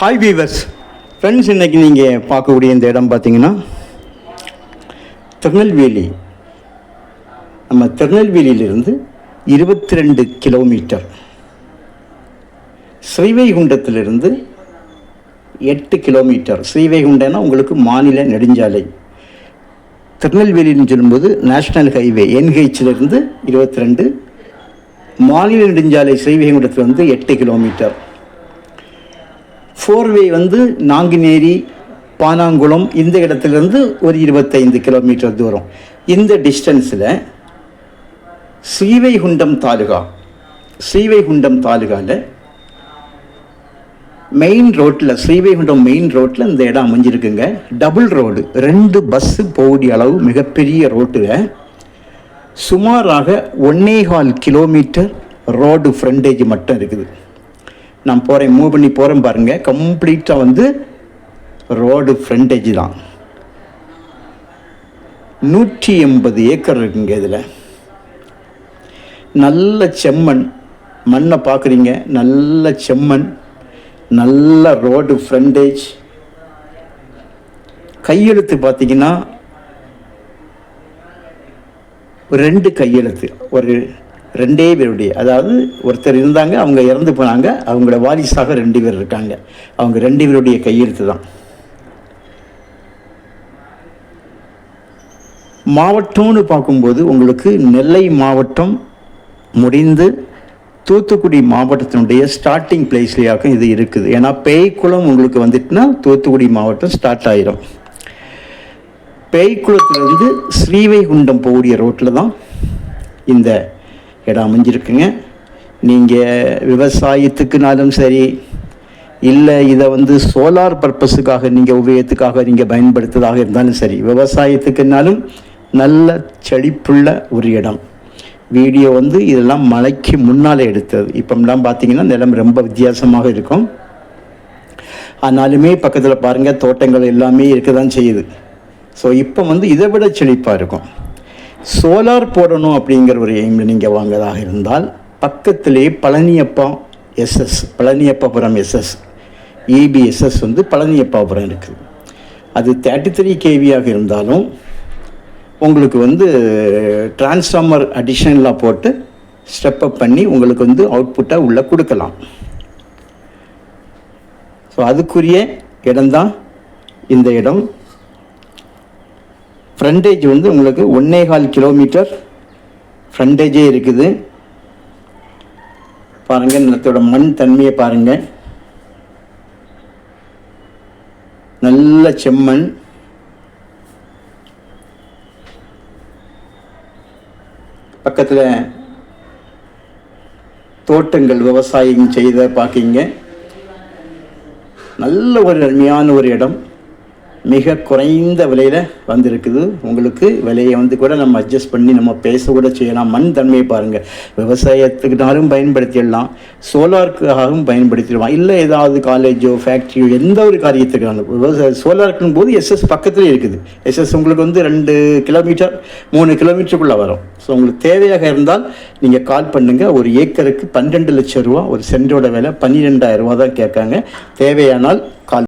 Hi viewers friends இன்னைக்கு நீங்கள் பார்க்கக்கூடிய இந்த இடம் பார்த்தீங்கன்னா திருநெல்வேலி. நம்ம திருநெல்வேலியிலிருந்து இருபத்தி ரெண்டு கிலோமீட்டர். ஸ்ரீவைகுண்டத்திலிருந்து எட்டு கிலோமீட்டர். ஸ்ரீவைகுண்டம்னா உங்களுக்கு மாநில நெடுஞ்சாலை. திருநெல்வேலின்னு சொல்லும்போது நேஷ்னல் ஹைவே என்ஹெச்லேருந்து இருபத்தி ரெண்டு மாநில நெடுஞ்சாலை ஸ்ரீவைகுண்டத்தில் வந்து எட்டு கிலோமீட்டர். ஃபோர்வே வந்து நாங்குநேரி பானாங்குளம் இந்த இடத்துலேருந்து ஒரு இருபத்தைந்து கிலோமீட்டர் தூரம். இந்த டிஸ்டன்ஸில் ஸ்ரீவைகுண்டம் தாலுகா ஸ்ரீவைகுண்டம் தாலுகாவில் மெயின் ரோட்டில் ஸ்ரீவைகுண்டம் மெயின் ரோட்டில் இந்த இடம் அமைஞ்சிருக்குங்க. டபுள் ரோடு ரெண்டு பஸ்ஸு போகக்கூடிய அளவு மிகப்பெரிய ரோட்டில் சுமாராக ஒன்னேகால் கிலோமீட்டர் ரோடு ஃப்ரண்டேஜ் மட்டும் இருக்குது. நான் போகிறேன் மூவ் பண்ணி போகிறேன் பாருங்கள் கம்ப்ளீட்டாக வந்து ரோடு ஃப்ரண்டேஜ் தான். நூற்றி எண்பது ஏக்கர் இருக்குங்க இதில். நல்ல செம்மண். மண்ணை பார்க்குறீங்க. நல்ல செம்மண். நல்ல ரோடு ஃப்ரண்டேஜ் கையெழுத்து பார்த்தீங்கன்னா ரெண்டு கையெழுத்து. ஒரு ரெண்டே பேருடைய அதாவது ஒருத்தர் இருந்தாங்க அவங்க இறந்து போனாங்க அவங்களோட வாரிசாக ரெண்டு பேர் இருக்காங்க. அவங்க ரெண்டு பேருடைய கையெழுத்து தான். மாவட்டம்னு பார்க்கும்போது உங்களுக்கு நெல்லை மாவட்டம் முடிந்து தூத்துக்குடி மாவட்டத்தினுடைய ஸ்டார்டிங் பிளேஸ்லேயாக்கும் இது இருக்குது. ஏன்னா பேய்க்குளம் உங்களுக்கு வந்துட்டுனா தூத்துக்குடி மாவட்டம் ஸ்டார்ட் ஆயிரும். பேய்க்குளத்துலேருந்து ஸ்ரீவைகுண்டம் போகக்கூடிய ரோட்டில் தான் இந்த இடம் அமைஞ்சிருக்குங்க. நீங்கள் விவசாயத்துக்குனாலும் சரி இல்லை இதை வந்து சோலார் பர்பஸுக்காக நீங்கள் உபயோகத்துக்காக நீங்கள் பயன்படுத்துவதாக இருந்தாலும் சரி விவசாயத்துக்குனாலும் நல்ல செழிப்புள்ள ஒரு இடம். வீடியோ வந்து இதெல்லாம் மழைக்கு முன்னால் எடுத்தது. இப்போலாம் பார்த்தீங்கன்னா நிலம் ரொம்ப வித்தியாசமாக இருக்கும். ஆனாலுமே பக்கத்தில் பாருங்கள் தோட்டங்கள் எல்லாமே இருக்க தான் செய்யுது. ஸோ இப்போ வந்து இதை விட செழிப்பாக இருக்கும். சோலார் போடணும் அப்படிங்கிற ஒரு எய்மில் நீங்கள் வாங்கதாக இருந்தால் பக்கத்திலே Palaniappa SS Palaniappapuram SS ABSS வந்து பழனியப்பாபுரம் இருக்குது. அது தேர்ட்டி த்ரீ கேவியாக இருந்தாலும் உங்களுக்கு வந்து டிரான்ஸ்ஃபார்மர் அடிஷனலாக போட்டு ஸ்டெப் அப் பண்ணி உங்களுக்கு வந்து அவுட்புட்டாக உள்ளே கொடுக்கலாம். ஸோ அதுக்குரிய இடம்தான் இந்த இடம். ஃப்ரண்டேஜ் வந்து உங்களுக்கு ஒன்னே கால் கிலோமீட்டர் ஃப்ரண்டேஜே இருக்குது. பாருங்கள் நிலத்தோட மண் தன்மையை பாருங்கள் நல்ல செம்மண். பக்கத்தில் தோட்டங்கள் விவசாயம் செய்த பார்க்கிங்க நல்ல ஒரு அருமையான ஒரு இடம். மிக குறைந்த விலையில் வந்திருக்குது. உங்களுக்கு விலையை வந்து கூட நம்ம அட்ஜஸ்ட் பண்ணி நம்ம பேச கூட செய்யலாம். மண் தன்மையை பாருங்கள் விவசாயத்துக்குனாலும் பயன்படுத்திடலாம். சோலாருக்காகவும் பயன்படுத்திடலாம். இல்லை ஏதாவது காலேஜோ ஃபேக்ட்ரியோ எந்த ஒரு காரியத்துக்கான விவசாய சோலாருக்கும் போது எஸ்எஸ் பக்கத்துலேயே இருக்குது. எஸ்எஸ் உங்களுக்கு வந்து ரெண்டு கிலோமீட்டர் மூணு கிலோமீட்டருக்குள்ளே வரும். ஸோ உங்களுக்கு தேவையாக இருந்தால் நீங்கள் கால் பண்ணுங்கள் ஒரு ஏக்கருக்கு பன்னெண்டு லட்சம் ரூபா ஒரு சென்டோட விலை பன்னிரெண்டாயிரம் ரூபா தான் கேட்காங்க. தேவையானால் கால்